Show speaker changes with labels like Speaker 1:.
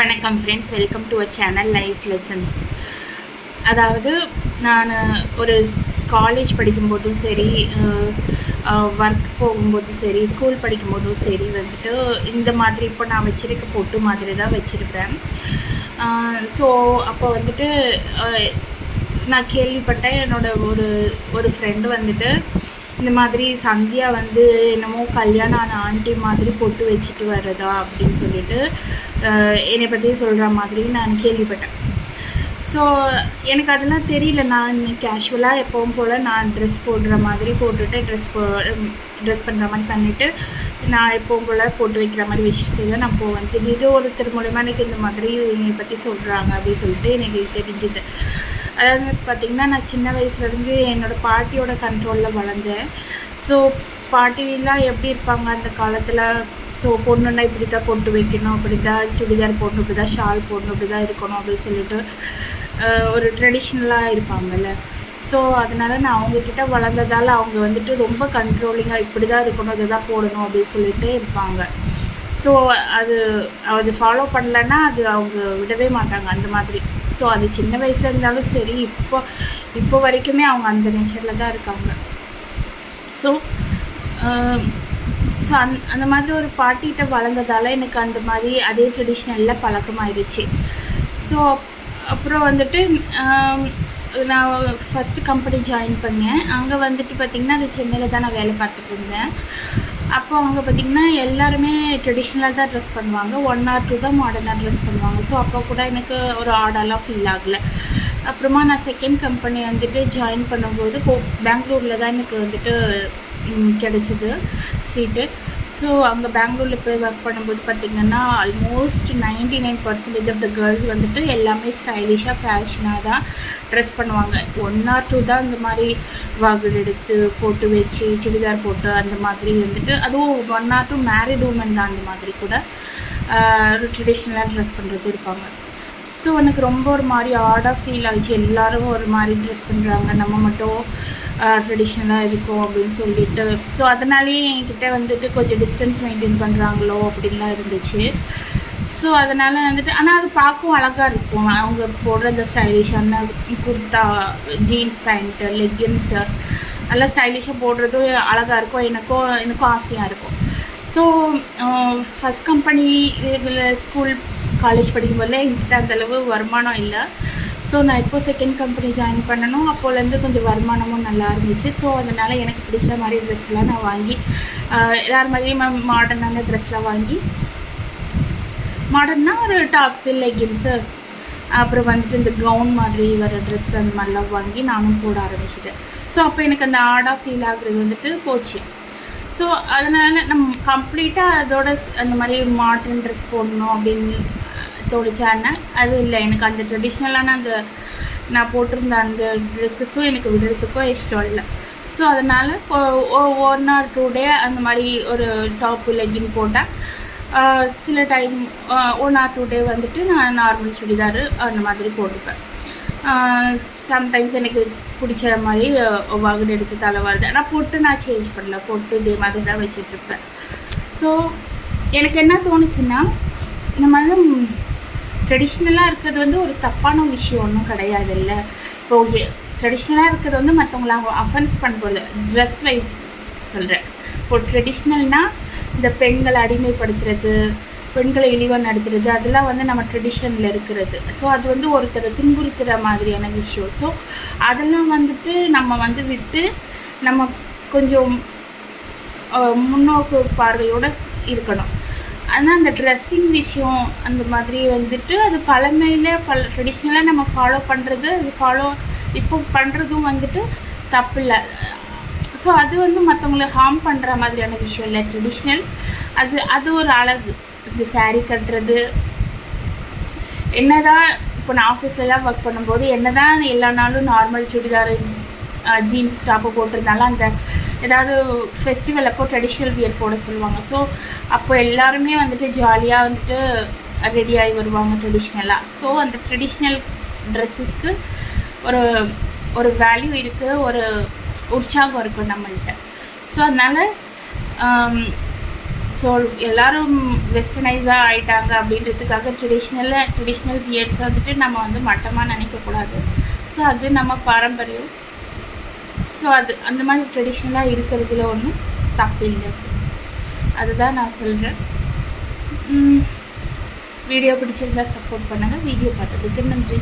Speaker 1: வணக்கம் friends welcome to a channel life lessons அதாவது நான் ஒரு காலேஜ் படிக்கும்போதும் சரி ஒர்க் போகும்போதும் சரி ஸ்கூல் படிக்கும்போதும் சரி வந்துட்டு இந்த மாதிரி இப்போ நான் வச்சிருக்க பொட்டு மாதிரி தான் வச்சுருப்பேன். ஸோ அப்போ வந்துட்டு நான் கேள்விப்பட்டேன். என்னோட ஒரு ஒரு ஃப்ரெண்டு வந்துட்டு இந்த மாதிரி சந்தியா வந்து என்னமோ கல்யாணம் ஆன ஆண்டி மாதிரி பொட்டு வச்சுட்டு வர்றதா அப்படின்னு சொல்லிட்டு என்னை பற்றி சொல்கிற மாதிரி நான் கேள்விப்பட்டேன். ஸோ எனக்கு அதெல்லாம் தெரியல. நான் கேஷுவலாக எப்போவும் போல் நான் ட்ரெஸ் போடுற மாதிரி போட்டுட்டு ட்ரெஸ் போ ட்ரெஸ் பண்ணுற மாதிரி பண்ணிவிட்டு நான் எப்போவும் போல் போட்டு வைக்கிற மாதிரி வச்சுட்டு தான் நான் போவேன். திடீர்னு ஒருத்தர் மூலயமா எனக்கு இந்த மாதிரி என்னை பற்றி சொல்கிறாங்க அப்படின்னு சொல்லிட்டு எனக்கு தெரிஞ்சுது. அதாவது பார்த்திங்கன்னா நான் சின்ன வயசுலேருந்து என்னோடய பாட்டியோட கண்ட்ரோலில் வளர்ந்தேன். ஸோ பாட்டிலாம் எப்படி இருப்பாங்க? அந்த காலத்தில் ஸோ பொண்ணுன்னா இப்படி தான் பொட்டு வைக்கணும் அப்படி தான் சுடிதார் போடணும் இப்படி தான் ஷால் போடணும் இப்படி தான் இருக்கணும் அப்படின்னு சொல்லிட்டு ஒரு ட்ரெடிஷ்னலாக இருப்பாங்கல்ல. ஸோ அதனால் நான் அவங்கக்கிட்ட வளர்ந்ததால் அவங்க வந்துட்டு ரொம்ப கண்ட்ரோலிங்காக இப்படி தான் இருக்கணும் இதை தான் போடணும் அப்படின்னு சொல்லிட்டு இருப்பாங்க. ஸோ அது அது ஃபாலோ பண்ணலன்னா அது அவங்க விடவே மாட்டாங்க அந்த மாதிரி. ஸோ அது சின்ன வயசில் இருந்தாலும் சரி இப்போ இப்போ வரைக்குமே அவங்க அந்த நேச்சரில் தான் இருக்காங்க. ஸோ ஸோ அந் அந்த மாதிரி ஒரு பாட்டிகிட்ட வளர்ந்ததால் எனக்கு அந்த மாதிரி அதே ட்ரெடிஷ்னலில் பழக்கமாயிருச்சு. ஸோ அப்புறம் வந்துட்டு நான் ஃபஸ்ட்டு கம்பெனி ஜாயின் பண்ணேன். அங்கே வந்துட்டு பார்த்திங்கன்னா அது சென்னையில் தான் நான் வேலை பார்த்துட்டு இருந்தேன். அப்போ அவங்க பார்த்திங்கன்னா எல்லாருமே ட்ரெடிஷ்னலாக தான் ட்ரெஸ் பண்ணுவாங்க. ஒன் ஆர் டூ தான் மாடர்னாக ட்ரெஸ் பண்ணுவாங்க. ஸோ அப்போ கூட எனக்கு ஒரு ஆர்டர்லாம் ஃபீல் ஆகலை. அப்புறமா நான் செகண்ட் கம்பெனி வந்துட்டு ஜாயின் பண்ணும்போது கோ பெங்களூரில் தான் எனக்கு வந்துட்டு கிடைச்சிது. சீட்டு ஸோ அங்கே பெங்களூரில் போய் ஒர்க் பண்ணும்போது பார்த்திங்கன்னா almost ninety nine percentage of the girls வந்துட்டு எல்லாமே ஸ்டைலிஷாக ஃபேஷனாக தான் ட்ரெஸ் பண்ணுவாங்க. ஒன் ஆர் டூ தான் இந்த மாதிரி வகுடு எடுத்து போட்டு வச்சு சுடிதார் போட்டு அந்த மாதிரி வந்துட்டு அதுவும் one or two married women தான் அந்த மாதிரி கூட ட்ரெடிஷ்னலாக ட்ரெஸ் பண்ணுறது இருப்பாங்க. ஸோ எனக்கு ரொம்ப ஒரு மாதிரி ஆடாக ஃபீல் ஆச்சு எல்லாரும் ஒரு மாதிரி ட்ரெஸ் பண்ணுறாங்க நம்ம மட்டும் ட்ரெடிஷ்னலாக இருக்கும் அப்படின்னு சொல்லிட்டு. ஸோ அதனாலேயே என்கிட்ட வந்துட்டு கொஞ்சம் டிஸ்டன்ஸ் மெயின்டைன் பண்ணுறாங்களோ அப்படின்லாம் இருந்துச்சு. ஸோ அதனால் வந்துட்டு ஆனால் அது பார்க்கவும் அழகாக இருக்கும். அவங்க போடுற அந்த ஸ்டைலிஷான குர்தா ஜீன்ஸ் பேண்ட்டு லெக்கின்ஸு நல்லா ஸ்டைலிஷாக போடுறதும் அழகாக இருக்கும். எனக்கும் எனக்கும் ஆசையாக இருக்கும். ஸோ ஃபஸ்ட் கம்பெனி இதில் ஸ்கூல் காலேஜ் படிக்கும்போதில் என்கிட்ட அந்தளவு வருமானம் இல்லை. ஸோ நான் இப்போது செகண்ட் கம்பெனி ஜாயின் பண்ணணும். அப்போலேருந்து கொஞ்சம் வருமானமும் நல்லா இருந்துச்சு. ஸோ அதனால் எனக்கு பிடிச்ச மாதிரி ட்ரெஸ்லாம் நான் வாங்கி ஆஹ் எல்லார் மாதிரியும் மாடர்னான ட்ரெஸ்லாம் வாங்கி மாடர்னா ஒரு டாப்ஸு லெகின்ஸு அப்புறம் வந்துட்டு இந்த கவுன் மாதிரி வர ட்ரெஸ் அந்த மாதிரிலாம் வாங்கி நானும் போட ஆரம்பிச்சிட்டேன். ஸோ அப்போ எனக்கு அந்த ஆடாக ஃபீல் ஆகுறது வந்துட்டு போச்சு. ஸோ அதனால் நம்ம கம்ப்ளீட்டாக அதோட அந்த மாதிரி மாடர்ன் ட்ரெஸ் போடணும் அப்படின்னு தோணுச்சான்னா அது இல்லை. எனக்கு அந்த ட்ரெடிஷ்னலான அந்த நான் போட்டிருந்த அந்த ட்ரெஸ்ஸஸும் எனக்கு விடுறதுக்கும் இஷ்டம் இல்லை. ஸோ அதனால் ஒன் ஆர் டூ டே அந்த மாதிரி ஒரு டாப்பு லெக்கின் போட்டால் சில time one or two day வந்துட்டு நான் நார்மல் சுடிதார் அந்த மாதிரி போட்டுப்பேன். சம்டைம்ஸ் எனக்கு பிடிச்ச மாதிரி வகுடு எடுத்து தலை வருது. ஆனால் பொட்டு நான் சேஞ்ச் பண்ணல. பொட்டு இதே மாதிரி தான் வச்சிட்ருப்பேன் ஸோ எனக்கு என்ன தோணுச்சுன்னா இந்த மாதிரி ட்ரெடிஷ்னலாக இருக்கிறது வந்து ஒரு தப்பான விஷயம் ஒன்றும் கிடையாது இல்லை. இப்போ ட்ரெடிஷ்னலாக இருக்கிறது வந்து மற்றவங்கள அஃபென்ஸ் பண்ண ட்ரெஸ் வைஸ் சொல்கிறேன் இப்போ ட்ரெடிஷ்னல்னால் இந்த பெண்களை அடிமைப்படுத்துறது பெண்களை இழிவாக நடத்துறது அதெல்லாம் வந்து நம்ம ட்ரெடிஷனில் இருக்கிறது. ஸோ அது வந்து ஒருத்தரை துன்புறுத்துகிற மாதிரியான விஷயம். ஸோ அதெல்லாம் வந்துட்டு நம்ம வந்து விட்டு நம்ம கொஞ்சம் முன்னோக்கு பார்வையோடு இருக்கணும். ஆனால் அந்த ட்ரெஸ்ஸிங் விஷயம் அந்த மாதிரி வந்துட்டு அது பழமையில் பல ட்ரெடிஷ்னலாக நம்ம ஃபாலோ பண்ணுறது அது ஃபாலோ இப்போ பண்ணுறதும் வந்துட்டு தப்பு இல்லை ஸோ அது வந்து மற்றவங்களை ஹார்ம் பண்ணுற மாதிரியான விஷயம் இல்லை. ட்ரெடிஷ்னல் அது அது ஒரு அழகு. இந்த சாரீ கட்டுறது. என்னதான் இப்போ நான் ஆஃபீஸ்லலாம் ஒர்க் பண்ணும்போது என்னதான் எல்லா நாளும் நார்மல் சுடிதார் ஜீன்ஸ் டாப்பு போட்டிருந்தாலும் அந்த ஏதாவது ஃபெஸ்டிவல் அப்போ ட்ரெடிஷ்னல் வியர் போட சொல்லுவாங்க. ஸோ அப்போ எல்லாருமே வந்துட்டு ஜாலியாக வந்துட்டு ரெடி ஆகி வருவாங்க ட்ரெடிஷ்னலாக ஸோ அந்த ட்ரெடிஷ்னல் ட்ரெஸ்ஸஸ்க்கு ஒரு ஒரு வேல்யூ இருக்குது ஒரு உற்சாகம் இருக்கும் நம்மள்கிட்ட ஸோ அதனால் ஸோ um, எல்லோரும் வெஸ்டர்னைஸாக ஆகிட்டாங்க அப்படின்றதுக்காக ட்ரெடிஷ்னலில் ட்ரெடிஷ்னல் பியர்ட்ஸை வந்துட்டு நம்ம வந்து மட்டமாக நினைக்கக்கூடாது. ஸோ அது நம்ம பாரம்பரியம். ஸோ அது அந்த மாதிரி ட்ரெடிஷ்னலாக இருக்கிறதுல ஒன்றும் தப்பு இல்லை ஃப்ரெண்ட்ஸ் அதுதான் நான் சொல்கிறேன் வீடியோ பிடிச்சிருந்தா சப்போர்ட் பண்ணுங்கள் வீடியோ பார்த்ததுக்கு நன்றி.